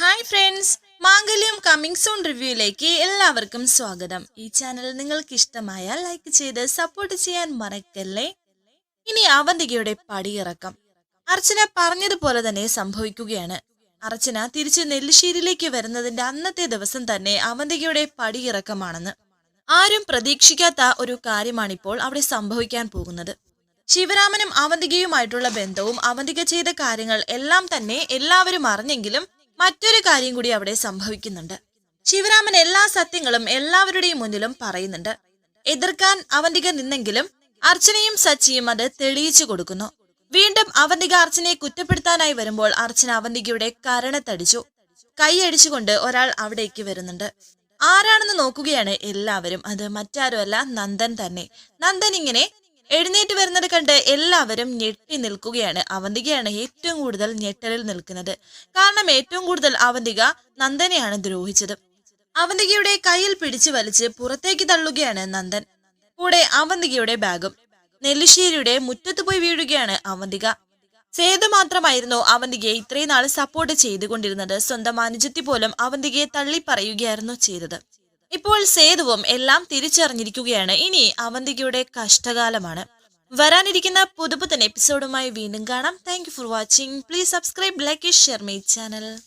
Hi friends Mangalyam coming soon റിവ്യൂയിലേക്ക് എല്ലാവർക്കും സ്വാഗതം. ഈ ചാനൽ നിങ്ങൾക്ക് ഇഷ്ടമായാൽ ലൈക്ക് ചെയ്ത് സപ്പോർട്ട് ചെയ്യാൻ മറക്കല്ലേ? ഇനി അവന്തികയുടെ പടിയിറക്കം അർച്ചന പറഞ്ഞതുപോലെ തന്നെ സംഭവിക്കുകയാണ്. അർച്ചന തിരിച്ച് നെല്ലിശ്ശേരിയിലേക്ക് വരുന്നതിന്റെ അന്നത്തെ ദിവസം തന്നെ അവന്തികയുടെ പടിയിറക്കമാണെന്ന് ആരും പ്രതീക്ഷിക്കാത്ത ഒരു കാര്യമാണിപ്പോൾ അവിടെ സംഭവിക്കാൻ പോകുന്നത്. ശിവരാമനും അവന്തികയുമായിട്ടുള്ള ബന്ധവും അവന്തിക ചെയ്ത കാര്യങ്ങൾ എല്ലാം തന്നെ എല്ലാവരും അറിഞ്ഞെങ്കിലും മറ്റൊരു കാര്യം കൂടി അവിടെ സംഭവിക്കുന്നുണ്ട്. ശിവരാമൻ എല്ലാ സത്യങ്ങളും എല്ലാവരുടെയും മുന്നിലും പറയുന്നുണ്ട്. എതിർക്കാൻ അവന്തിക നിന്നെങ്കിലും അർച്ചനയും സച്ചിയും അത് തെളിയിച്ചു കൊടുക്കുന്നു. വീണ്ടും അവന്തിക അർച്ചനയെ കുറ്റപ്പെടുത്താനായി വരുമ്പോൾ അർച്ചന അവന്തികയുടെ കരണത്തടിച്ചു കൈയടിച്ചുകൊണ്ട് ഒരാൾ അവിടേക്ക് വരുന്നുണ്ട്. ആരാണെന്ന് നോക്കുകയാണ് എല്ലാവരും. അത് മറ്റാരുമല്ല നന്ദൻ തന്നെ. നന്ദൻ ഇങ്ങനെ എഴുന്നേറ്റ് വരുന്നത് കണ്ട് എല്ലാവരും ഞെട്ടി നിൽക്കുകയാണ്. അവന്തികയാണ് ഏറ്റവും കൂടുതൽ ഞെട്ടലിൽ നിൽക്കുന്നത്. കാരണം ഏറ്റവും കൂടുതൽ അവന്തിക നന്ദനെയാണ് ദ്രോഹിച്ചത്. അവന്തികയുടെ കയ്യിൽ പിടിച്ചു വലിച്ച് പുറത്തേക്ക് തള്ളുകയാണ് നന്ദൻ. കൂടെ അവന്തികയുടെ ബാഗും. നെല്ലിശ്ശേരിയുടെ മുറ്റത്ത് പോയി വീഴുകയാണ് അവന്തിക. സേതു മാത്രമായിരുന്നു അവന്തികയെ ഇത്രയും നാൾ സപ്പോർട്ട് ചെയ്തുകൊണ്ടിരുന്നത്. സ്വന്തം അനുജത്തി പോലും അവന്തികയെ തള്ളി പറയുകയായിരുന്നു ചെയ്തത്. ഇപ്പോൾ സേതുവും എല്ലാം തിരിച്ചറിഞ്ഞിരിക്കുകയാണ്. ഇനി അവന്തികയുടെ കഷ്ടകാലമാണ്. വരാനിരിക്കുന്ന പുതുപുത്തൻ എപ്പിസോഡുമായി വീണ്ടും കാണാം. Thank for watching please subscribe like share my channel